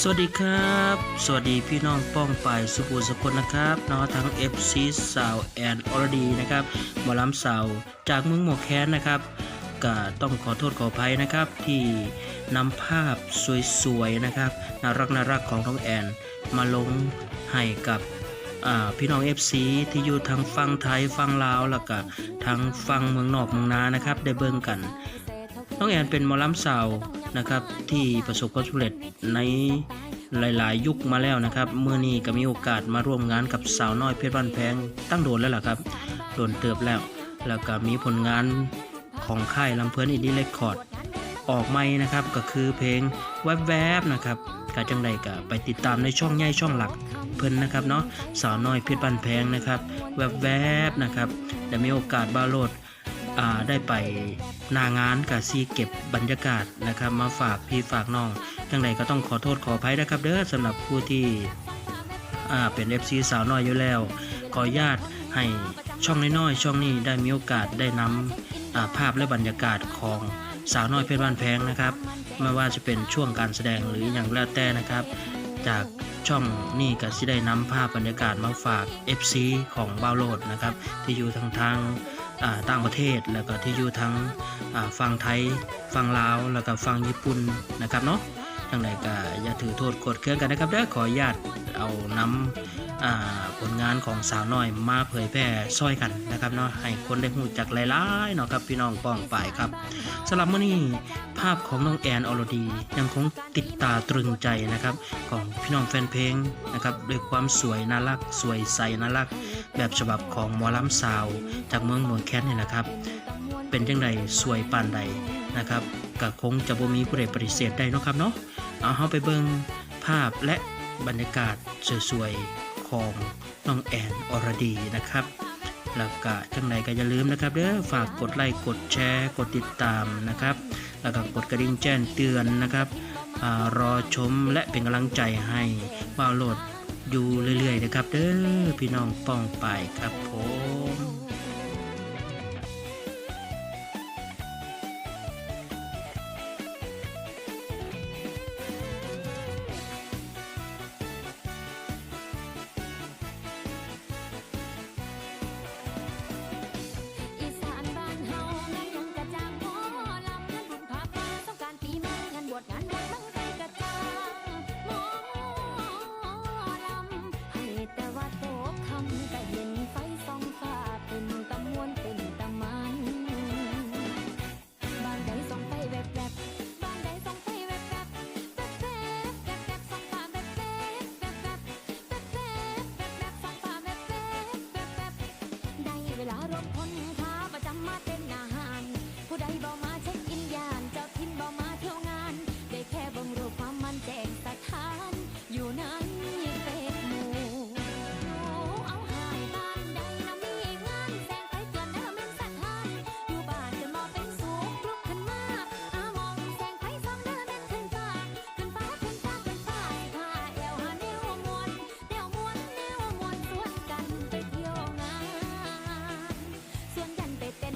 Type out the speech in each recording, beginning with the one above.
สวัสดีครับ สวัสดีพี่น้องป้องไปายสุภูสกลนะครับเนาะทั้ง FC สาวแอนอรดีนะครับหมอลำสาวจากเมืองหมอแคนนะครับก็ต้องขอโทษขออภัยนะครับที่นำภาพสวยๆนะครับน่ารักน่ารักของน้องแอน มาลงให้กับ พี่น้อง FC ที่อยู่ทางฝั่งไทยฝั่งลาวแล้วก็ทางฝั่งเมืองนอกเมืองนานะครับ ได้เบิ่งกันน้องแอนเป็นมอลำสาวนะครับ ที่ประสบความสำเร็จในหลาย ๆ ยุคมาแล้วนะครับเมื่อนี้ก็มีโอกาสมาร่วมงานกับสาวน้อยเพชรบ้านแพงตั้งโดนแล้วล่ะครับโดนเติบแล้ว แล้วก็มีผลงานของค่ายลำเพลินอินดี้เรคคอร์ด ออกใหม่นะครับก็คือเพลงแวบๆนะครับกาจังใดก็ไปติดตามในช่องใหญ่ช่องหลักเพิ่นนะครับเนาะสาวน้อยเพชรบ้านแพงนะครับแวบๆนะครับแต่มีโอกาสบาโลดได้ไปหนางานกับซีเก็บบรรยากาศนะครับ มาฝากพี่ฝากน้องจังใดก็ต้องขอโทษขออภัยนะครับ เด้อสำหรับผู้ที่เป็น FC สาวน้อยอยู่แล้ว ขออนุญาตให้ช่องน้อยๆช่องนี้ได้มีโอกาสได้นำภาพและบรรยากาศของ สาวน้อยเพชรบ้านแพงนะครับ ไม่ว่าจะเป็นช่วงการแสดงหรืออย่างแล้วแต่นะครับ จากช่องนี่ก็สิได้นำภาพบรรยากาศมาฝาก FC ของบาโลดนะครับ ที่อยู่ทางทางต่างประเทศแล้วก็ที่อยู่ทั้งฝั่งไทยฝั่งลาวแล้วก็ฝั่งญี่ปุ่นนะครับเนาะ ทั้งใดก็อย่าถือโทษกดเครื่องกันนะครับเด้อขออนุญาตเอานำผลงานของสาวน้อยมาเผยแพร่ซ้อยกันนะครับเนาะให้คนได้หูจักหลายๆเนาะครับพี่น้องป้องปายครับสำหรับมื้อนี้ภาพของน้องแอนอรดียังคงติดตาตรึงใจนะครับของพี่น้องแฟนเพลงนะครับด้วยความสวยน่ารักสวยใสน่ารัก แบบฉบับของหมอลำสาว จากเมืองหมวงแคนนี่แหละครับ เป็นจังใดสวยปานใด นะครับก็คงจะบ่มีผู้ใดปฏิเสธได้นะครับเนาะเอาเฮาไปเบิ่งภาพและบรรยากาศสวยๆของน้องแอนอรดีนะครับแล้วก็จังใดก็อย่าลืมนะครับเด้อฝากกดไลค์กดแชร์กดติดตามนะครับ แล้วก็กดกระดิ่งแจ้งเตือนนะครับอรอชมและเป็นกำลังใจให้ว่าวโหลดอยู่เรื่อยๆนะครับเด้อพี่น้องป้องไปครับผม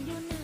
you know.